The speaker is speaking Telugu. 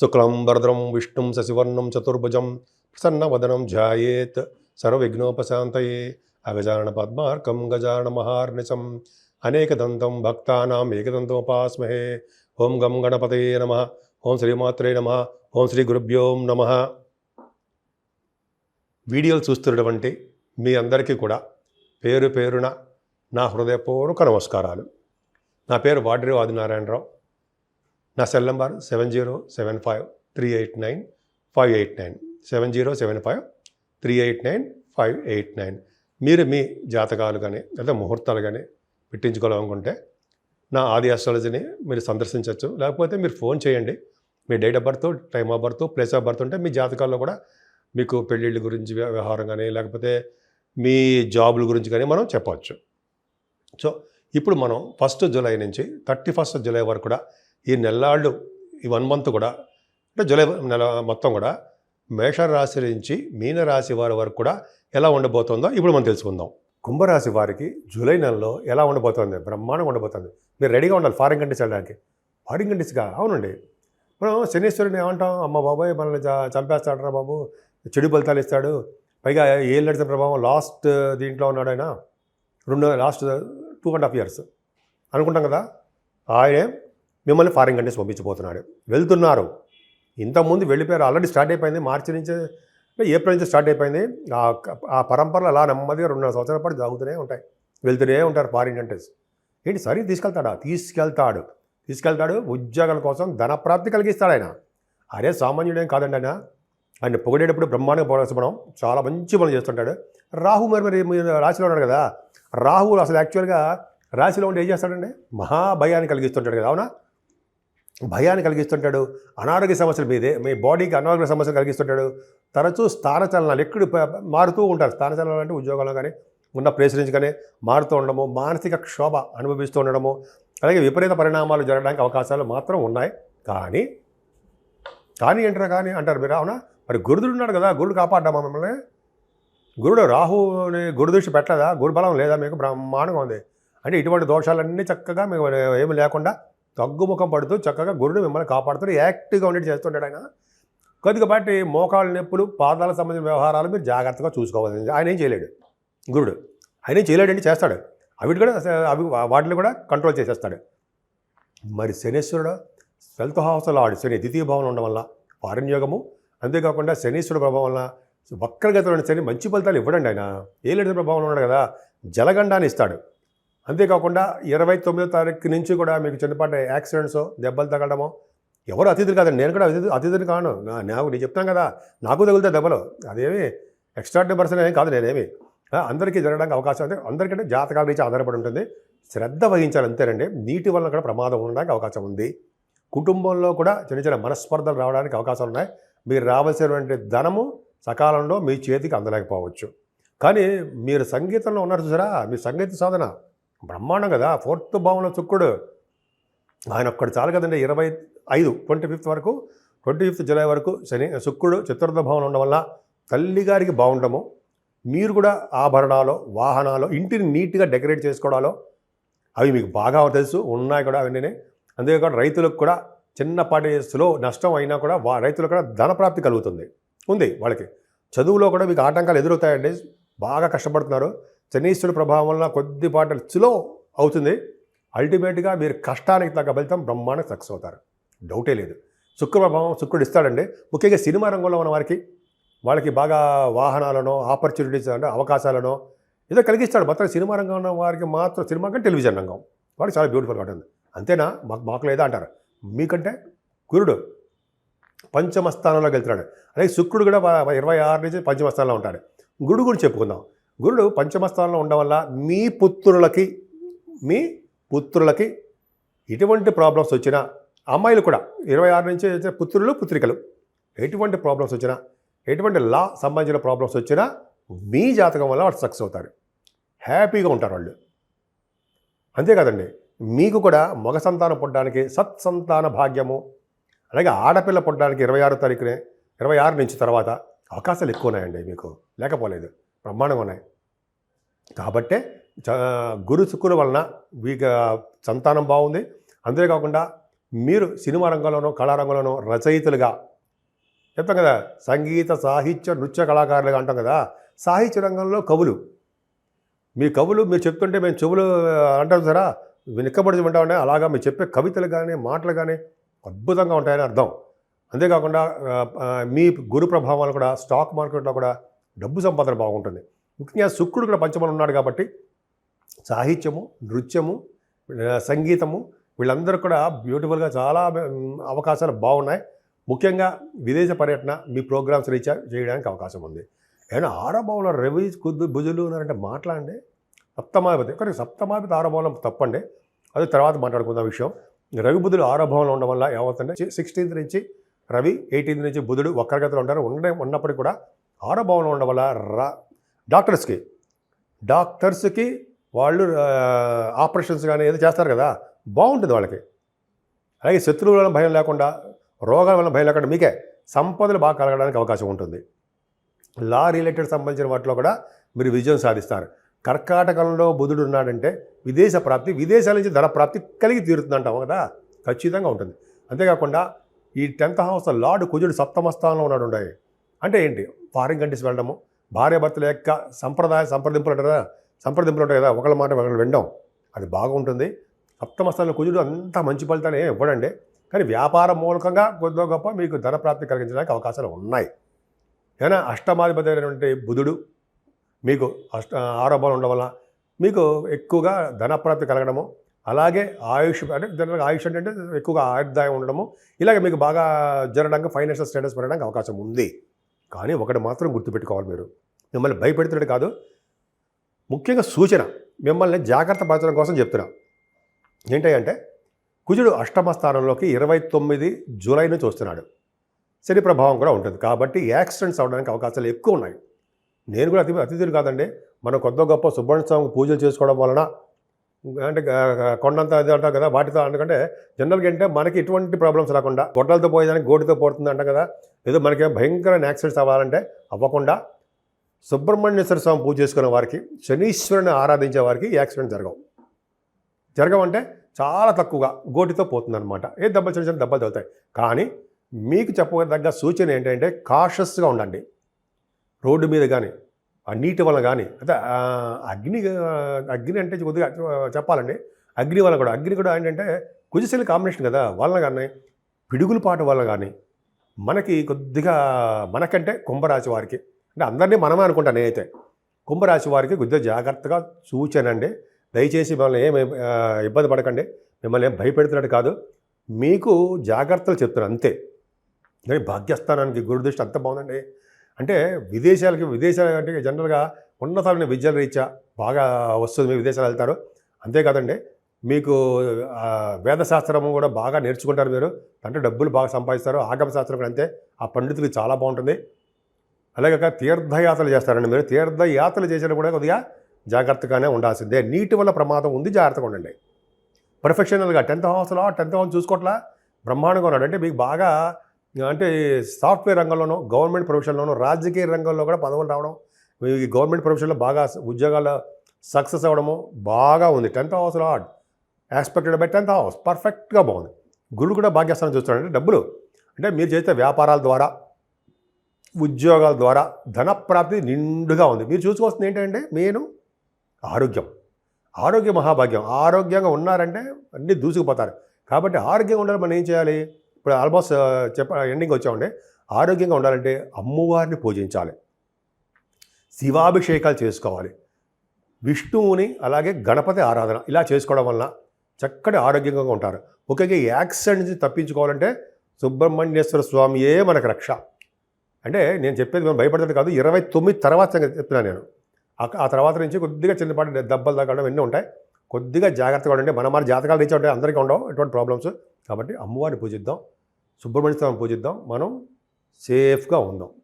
శుక్లం వరదరం విష్ణుం శశివర్ణం చతుర్భుజం ప్రసన్నవదనం ధ్యాయేత్ సర్వవిఘ్నోపశాంతయే అగజానన పద్మార్కం గజానన మహార్నిశం అనేకదంతం భక్తానాం ఏకదంతోపాస్మహే. ఓం గం గణపతయే నమ. ఓం శ్రీమాత్రే నమ. ఓం శ్రీ గురుభ్యోం నమ. వీడియోలు చూస్తున్నటువంటి మీ అందరికీ కూడా పేరు పేరున నా హృదయపూర్వక నమస్కారాలు. నా పేరు వాడ్రి ఆదినారాయణరావు. నా cell number seven zero seven five three eight nine five eight nine. Seven zero seven five three eight nine five eight nine. మీరు మీ జాతకాలు కానీ లేదా ముహూర్తాలు కానీ పెట్టించుకోవాలనుకుంటే నా ఆది ఆస్ట్రాలజీని మీరు సందర్శించవచ్చు లేకపోతే మీరు ఫోన్ చేయండి. మీ date of birth time of birth place of birth ఉంటే మీ జాతకాల్లో కూడా మీకు పెళ్ళిళ్ళ గురించి వ్యవహారం కానీ లేకపోతే మీ జాబుల గురించి కానీ మనం చెప్పవచ్చు. సో ఇప్పుడు మనం ఫస్ట్ జూలై నుంచి థర్టీ ఫస్ట్ జూలై వరకు కూడా ఈ నెల్లాళ్ళు ఈ వన్ మంత్ కూడా అంటే జూలై నెల మొత్తం కూడా మేషరాశి నుంచి మీనరాశి వారి వరకు కూడా ఎలా ఉండబోతుందో ఇప్పుడు మనం తెలుసుకుందాం. కుంభరాశి వారికి జూలై నెలలో ఎలా ఉండబోతోంది? బ్రహ్మాండంగా ఉండబోతుంది. మీరు రెడీగా ఉండాలి ఫారిన్ కంట్రీస్ వెళ్ళడానికి. ఫారిన్ కంట్రీస్గా? అవునండి. మనం శనీశ్వరుని ఏమంటాం? అమ్మ బాబాయ్ మనల్ని చ- చంపేస్తాడరా బాబు. చెడు ఫలితాలు ఇస్తాడు. పైగా ఏళ్ళు నడిచిన ప్రభావం లాస్ట్ దీంట్లో ఉన్నాడు ఆయన. రెండు last two and half years. అనుకుంటాం కదా? ఆయనే మిమ్మల్ని ఫారిన్ కంట్రీస్ పంపించబోతున్నాడు. వెళ్తున్నారు. ఇంతకుముందు వెళ్ళిపోయారు ఆల్రెడీ స్టార్ట్ అయిపోయింది. మార్చి నుంచి ఏప్రిల్ నుంచి స్టార్ట్ అయిపోయింది. ఆ ఆ పరంపరలు అలా నెమ్మదిగా రెండున్నర సంవత్సరాల పాటు జరుగుతూనే ఉంటాయి. వెళ్తూనే ఉంటారు ఫారిన్ కంట్రీస్. ఏంటి? సరే తీసుకెళ్తాడా? తీసుకెళ్తాడు. తీసుకెళ్తాడు. ఉద్యోగాల కోసం ధనప్రాప్తి కలిగిస్తాడు ఆయన. అరే సామాన్యుడేం కాదండి ఆయన. ఆయన పొగిడేటప్పుడు బ్రహ్మాండంగా పొగడడం చాలా మంచి పనులు చేస్తుంటాడు. రాహు మరి మరి రాశిలో ఉన్నాడు కదా. రాహు అసలు యాక్చువల్గా రాశిలో ఉండి ఏం చేస్తాడండి? మహాభయాన్ని కలిగిస్తుంటాడు కదా అవునా? భయాన్ని కలిగిస్తుంటాడు అనారోగ్య సమస్యలు మీదే మీ బాడీకి అనారోగ్య సమస్యలు కలిగిస్తుంటాడు. తరచూ స్థానచలనాలు ఎక్కడు మారుతూ ఉంటారు. స్థానచలనాలు అంటే ఉద్యోగంలో కానీ ఉన్న ప్లేస్ నుంచి కానీ మారుతూ ఉండడము మానసిక క్షోభ అనుభవిస్తూ ఉండడము అలాగే విపరీత పరిణామాలు జరగడానికి అవకాశాలు మాత్రం ఉన్నాయి. కానీ కానీ ఏంటారా కానీ అంటారు మీరు అవునా? మరి గురుదుడు ఉన్నాడు కదా గురుడు కాపాడ్డామా మిమ్మల్ని? గురుడు రాహుని గురు దృష్టి పెట్టలేదా? గురుబలం లేదా? మీకు బ్రహ్మాండంగా ఉంది. అంటే ఇటువంటి దోషాలన్నీ చక్కగా మీకు ఏమి లేకుండా తగ్గుముఖం పడుతూ చక్కగా గురుడు మిమ్మల్ని కాపాడుతూ యాక్టివ్గా ఉండేది చేస్తుంటాడు ఆయన. కొద్దిగా మోకాళ్ళ నొప్పులు పాదాల సంబంధించిన వ్యవహారాలు మీరు జాగ్రత్తగా చూసుకోవాలి. ఆయన ఏం చేయలేడు. గురుడు. ఆయన ఏం చేయలేడండి చేస్తాడు. అవి కూడా అవి వాటిని కూడా కంట్రోల్ చేసేస్తాడు. మరి శనీశ్వరుడు ట్వెల్త్ హౌస్లో ఆడు శని ద్వితీయ భావన ఉండడం వల్ల వారణ్యోగము యోగము అంతేకాకుండా శనీశ్వరుడు ప్రభావం వల్ల వక్రగతిలో శని మంచి ఫలితాలు ఇవ్వడండి ఆయన. ఏలేడు ప్రభావంలో ఉన్నాడు కదా? జలగండాన్ని ఇస్తాడు. అంతేకాకుండా ఇరవై తొమ్మిదో తారీఖు నుంచి కూడా మీకు చిన్నపాటి యాక్సిడెంట్స్ దెబ్బలు తగలడము. ఎవరు అతిథులు కాదండి. నేను కూడా అతిథి అతిథిని కాను. నా- నాకు నేను చెప్తాను కదా. నాకు తగులుతాయి దెబ్బలు. అదేమి ఎక్స్ట్రాడినరీ పర్సన్ ఏం కాదు నేనేమి. అందరికీ జరగడానికి అవకాశం ఉంది. అందరికంటే జాతకాల నుంచి ఆధారపడి ఉంటుంది. శ్రద్ధ వహించాలి అంతేనండి. నీటి వలన కూడా ప్రమాదం ఉండడానికి అవకాశం ఉంది. కుటుంబంలో కూడా చిన్న చిన్న మనస్పర్ధలు రావడానికి అవకాశాలు ఉన్నాయి. మీరు రావాల్సినటువంటి ధనము సకాలంలో మీ చేతికి అందలేకపోవచ్చు. కానీ మీరు సంగీతంలో ఉన్నారు చూసారా? మీ సంగీత సాధన. బ్రహ్మాండం కదా ఫోర్త్ భావంలో చుక్కుడు ఆయన ఒక్కడు చాలు కదండి ఇరవై ఐదు ట్వంటీ ఫిఫ్త్ వరకు ట్వంటీ ఫిఫ్త్ జూలై వరకు శని శుక్రుడు చతుర్థ భావన ఉండడం వల్ల తల్లిగారికి బాగుండము మీరు కూడా ఆభరణాలు వాహనాలు ఇంటిని నీట్గా డెకరేట్ చేసుకోవడాలో అవి మీకు బాగా తెలుసు ఉన్నాయి కూడా అవన్నీ అంతేకాకుండా రైతులకు కూడా చిన్నపాటి స్లో నష్టం అయినా కూడా వా రైతులకు కూడా ధనప్రాప్తి కలుగుతుంది. ఉంది వాళ్ళకి. చదువులో కూడా మీకు ఆటంకాలు ఎదురవుతాయండి. బాగా కష్టపడుతున్నారు. శనీశ్వరుడు ప్రభావం వలన కొద్దిపాటి స్లో అవుతుంది. అల్టిమేట్గా మీరు కష్టానికి తగ్గ ఫలితం బ్రహ్మాండంగా సక్సెస్ అవుతారు. డౌటే లేదు. శుక్ర ప్రభావం శుక్రుడు ఇస్తాడండి. ముఖ్యంగా సినిమా రంగంలో ఉన్న వారికి వాళ్ళకి బాగా వాహనాలను ఆపర్చునిటీస్ అంటే అవకాశాలను ఏదో కలిగిస్తాడు. మొత్తం సినిమా రంగం ఉన్న వారికి మాత్రం సినిమా కంటే టెలివిజన్ రంగం. వాడికి చాలా బ్యూటిఫుల్గా ఉంటుంది. అంతేనా? మాకు మాకు లేదా అంటారు. మీకంటే గురుడు పంచమ స్థానంలోకి వెళ్తున్నాడు అలాగే శుక్రుడు కూడా ఇరవై ఆరు నుంచి పంచమ స్థానంలో ఉంటాడు. గురుడు గురించి చెప్పుకుందాం. గురుడు పంచమస్థానంలో ఉండడం వల్ల మీ పుత్రులకి మీ పుత్రులకి ఎటువంటి ప్రాబ్లమ్స్ వచ్చినా అమ్మాయిలు కూడా ఇరవై ఆరు నుంచి వచ్చిన పుత్రులు పుత్రికలు ఎటువంటి ప్రాబ్లమ్స్ వచ్చినా ఎటువంటి లా సంబంధించిన ప్రాబ్లమ్స్ వచ్చినా మీ జాతకం వల్ల వాళ్ళు సక్సెస్ అవుతారు. హ్యాపీగా ఉంటారు వాళ్ళు. అంతేకాదండి మీకు కూడా మగ సంతానం పుట్టడానికి సత్సంతాన భాగ్యము అలాగే ఆడపిల్ల పుట్టడానికి ఇరవై ఆరో తారీఖునే ఇరవై ఆరు నుంచి తర్వాత అవకాశాలు ఎక్కువ ఉన్నాయండి మీకు. లేకపోలేదు. బ్రహ్మాండంగా ఉన్నాయి. కాబట్టే చ- గురు శుక్రుల వలన వీక సంతానం బాగుంది. అంతేకాకుండా మీరు సినిమా రంగంలోనో కళారంగంలోనో రచయితలుగా చెప్తాం కదా సంగీత సాహిత్య నృత్య కళాకారులుగా అంటాం కదా సాహిత్య రంగంలో కవులు. మీ కవులు మీరు చెప్తుంటే మేము చెవులు అంటాం సరా వెనుకబడి ఉంటామంటే అలాగా మీరు చెప్పే కవితలు కానీ మాటలు కానీ అద్భుతంగా ఉంటాయని అర్థం. అంతేకాకుండా మీ గురు ప్రభావాలు కూడా స్టాక్ మార్కెట్లో కూడా డబ్బు సంపాదన బాగుంటుంది. ముఖ్యంగా శుక్రుడు కూడా పంచమని ఉన్నాడు కాబట్టి సాహిత్యము నృత్యము సంగీతము వీళ్ళందరూ కూడా బ్యూటిఫుల్గా చాలా అవకాశాలు బాగున్నాయి. ముఖ్యంగా విదేశ పర్యటన మీ ప్రోగ్రామ్స్ రీచ్ చేయడానికి అవకాశం ఉంది. ఏమైనా ఆరభావంలో రవి కుద్దు భుజులు ఉన్నారంటే మాట్లాడండి. సప్తమాధిపతి కానీ సప్తమాధిపతి ఆరభావం తప్పండి. అది తర్వాత మాట్లాడుకుందాం విషయం. రవి బుధుడు ఆరభావంలో ఉండడం వల్ల ఏమవుతుందంటే సిక్స్టీన్త్ నుంచి రవి ఎయిటీన్త్ నుంచి బుధుడు వక్రగతిలో ఉంటారు. ఉండే ఉన్నప్పటికీ కూడా ఆరభావంలో ఉండడం వల్ల రా. డాక్టర్స్కి. డాక్టర్స్కి వాళ్ళు ఆపరేషన్స్ కానీ ఏదో చేస్తారు కదా బాగుంటుంది వాళ్ళకి. అలాగే శత్రువుల వల్ల భయం లేకుండా రోగాల వల్ల భయం లేకుండా మీకే సంపదలు బాగా కలగడానికి అవకాశం ఉంటుంది. లా రిలేటెడ్ సంబంధించిన వాటిలో కూడా మీరు విజయం సాధిస్తారు. కర్కాటకంలో బుధుడు ఉన్నాడంటే విదేశ ప్రాప్తి విదేశాల నుంచి ధన ప్రాప్తి కలిగి తీరుతుందంటాం కదా ఖచ్చితంగా ఉంటుంది. అంతేకాకుండా ఈ టెన్త్ హౌస్ లార్డ్ కుజుడు సప్తమ స్థానంలో ఉన్నాడు ఉండాయి అంటే ఏంటి? ఫారిన్ కంట్రీస్ వెళ్ళడము. భార్యభర్తల యొక్క సంప్రదాయ సంప్రదింపులు అంటారా? సంప్రదింపులు ఉంటాయి కదా ఒకళ్ళ మాట ఒకళ్ళు వినడం. అది బాగుంటుంది. సప్తమ స్థానంలో కుజుడు అంత మంచి ఫలితాలు ఇవ్వడండి. కానీ వ్యాపార మూలకంగా కొద్దిగా గొప్ప మీకు ధన ప్రాప్తి కలిగించడానికి అవకాశాలు ఉన్నాయి. ఏదైనా అష్టమాధిపతి అయినటువంటి బుధుడు మీకు అష్ట ఆరోపణలు ఉండడం వల్ల మీకు ఎక్కువగా ధనప్రాప్తి కలగడము. అలాగే ఆయుష్ అంటే జనరల్గా ఆయుష్ అంటే ఎక్కువగా ఆయుర్దాయం ఉండడము. ఇలాగే మీకు బాగా జరగడానికి ఫైనాన్షియల్ స్టేటస్ పెరగడానికి అవకాశం ఉంది. కానీ ఒకటి మాత్రం గుర్తుపెట్టుకోవాలి మీరు. మిమ్మల్ని భయపెడుతున్నాడు కాదు. ముఖ్యంగా సూచన. మిమ్మల్ని జాగ్రత్త పరచడం కోసం చెప్తున్నా. ఏంటంటే కుజుడు అష్టమ స్థానంలోకి ఇరవై తొమ్మిది జూలై నుంచి వస్తున్నాడు. శని ప్రభావం కూడా ఉంటుంది. కాబట్టి యాక్సిడెంట్స్ అవడానికి అవకాశాలు ఎక్కువ ఉన్నాయి. నేను కూడా అతి అతిథులు కాదండి. మనం కొత్త గొప్ప సుబ్రహ్మణ్య స్వామి పూజలు చేసుకోవడం వలన అంటే కొండంత అది అంటాం కదా వాటితో ఎందుకంటే జనరల్గా అంటే మనకి ఎటువంటి ప్రాబ్లమ్స్ రాకుండా గొడ్డలతో పోయేదానికి గోటితో పోతుంది అంటాం కదా ఏదో మనకి భయంకరమైన యాక్సిడెంట్స్ అవ్వాలంటే అవ్వకుండా సుబ్రహ్మణ్యేశ్వర స్వామి పూజ చేసుకునే వారికి శనీశ్వరుని ఆరాధించే వారికి యాక్సిడెంట్ జరగవు. జరగవంటే చాలా తక్కువగా గోటితో పోతుందన్నమాట. ఏ దెబ్బలు చిన్న చిన్న దెబ్బలు తగులుతాయి. కానీ మీకు చెప్పదగ్గ సూచన ఏంటంటే కాషస్గా ఉండండి. రోడ్డు మీద కానీ ఆ నీటి వల్ల కానీ అంటే అగ్ని అగ్ని అంటే కొద్దిగా చెప్పాలండి. అగ్ని వల్ల కూడా అగ్ని కూడా ఏంటంటే కుజశీల కాంబినేషన్ కదా వల్ల కానీ పిడుగుల పాట వల్ల కానీ మనకి కొద్దిగా మనకంటే కుంభరాశి వారికి అంటే అందరినీ మనమే అనుకుంటా నేనైతే కుంభరాశి వారికి కొద్దిగా జాగ్రత్తగా సూచనండి. దయచేసి మిమ్మల్ని ఏమి ఇబ్బంది పడకండి. మిమ్మల్ని ఏం భయపెడుతున్నట్టు కాదు. మీకు జాగ్రత్తలు చెప్తున్నాను అంతే. భాగ్యస్థానానికి గురుదృష్టి అంత బాగుందండి. అంటే విదేశాలకి విదేశాలు అంటే జనరల్గా ఉన్నతమైన విద్యల రీత్యా బాగా వస్తుంది. మీరు విదేశాలు వెళ్తారు. అంతేకాదండి మీకు వేదశాస్త్రము కూడా బాగా నేర్చుకుంటారు మీరు. అంటే డబ్బులు బాగా సంపాదిస్తారు. ఆగమ శాస్త్రం కూడా అంతే. ఆ పండితులు చాలా బాగుంటుంది. అలాగే తీర్థయాత్రలు చేస్తారండి మీరు. తీర్థయాత్రలు చేసినా కూడా కొద్దిగా జాగ్రత్తగానే ఉండాల్సిందే. నీటి వల్ల ప్రమాదం ఉంది. జాగ్రత్తగా ఉండండి. ప్రొఫెషనల్గా టెన్త్ హౌస్లో టెన్త్ హౌస్ చూసుకోవట్లా? బ్రహ్మాండంగా ఉన్నాడు. అంటే మీకు బాగా అంటే సాఫ్ట్వేర్ రంగంలోనూ గవర్నమెంట్ ప్రొఫెషన్లోనో రాజకీయ రంగంలో కూడా పదవులు రావడం ఈ గవర్నమెంట్ ప్రొఫెషన్లో బాగా ఉద్యోగాల సక్సెస్ అవ్వడము బాగా ఉంది. టెన్త్ హౌస్లో odd expected by tenth house. పర్ఫెక్ట్గా బాగుంది. గురుడు కూడా భాగ్యస్థానం చూస్తున్నాడు. అంటే డబ్బులు. అంటే మీరు చేసే వ్యాపారాల ద్వారా ఉద్యోగాల ద్వారా ధనప్రాప్తి నిండుగా ఉంది. మీరు చూసుకోవాల్సింది ఏంటంటే మెయిన్ ఆరోగ్యం. ఆరోగ్య మహాభాగ్యం. ఆరోగ్యంగా ఉన్నారంటే అన్నీ దూసుకుపోతారు. కాబట్టి ఆరోగ్యంగా ఉండాలి మనం ఏం చేయాలి? ఇప్పుడు ఆల్మోస్ట్ చెప్ప ఎండింగ్ వచ్చామండి. ఆరోగ్యంగా ఉండాలంటే అమ్మవారిని పూజించాలి. శివాభిషేకాలు చేసుకోవాలి. విష్ణువుని అలాగే గణపతి ఆరాధన ఇలా చేసుకోవడం వలన చక్కటి ఆరోగ్యంగా ఉంటారు. ముఖ్యంగా యాక్సిడెంట్ నుంచి తప్పించుకోవాలంటే సుబ్రహ్మణ్యేశ్వర స్వామియే మనకు రక్ష. అంటే నేను చెప్పేది మనం భయపడతాడు కాదు ఇరవై తొమ్మిది తర్వాత చెప్తున్నాను నేను. ఆ తర్వాత నుంచి కొద్దిగా చిన్నపాటి దెబ్బలు తగ్గడం ఎన్నో ఉంటాయి. కొద్దిగా జాగ్రత్తగా ఉండండి. మన మన జాతకాలు రీచ్ ఉంటాయి అందరికీ ఉండవు ఎటువంటి ప్రాబ్లమ్స్ కాబట్టి అమ్మవారిని పూజిద్దాం సుబ్రహ్మణ్య స్వామిని పూజిద్దాం మనం సేఫ్గా ఉందాం.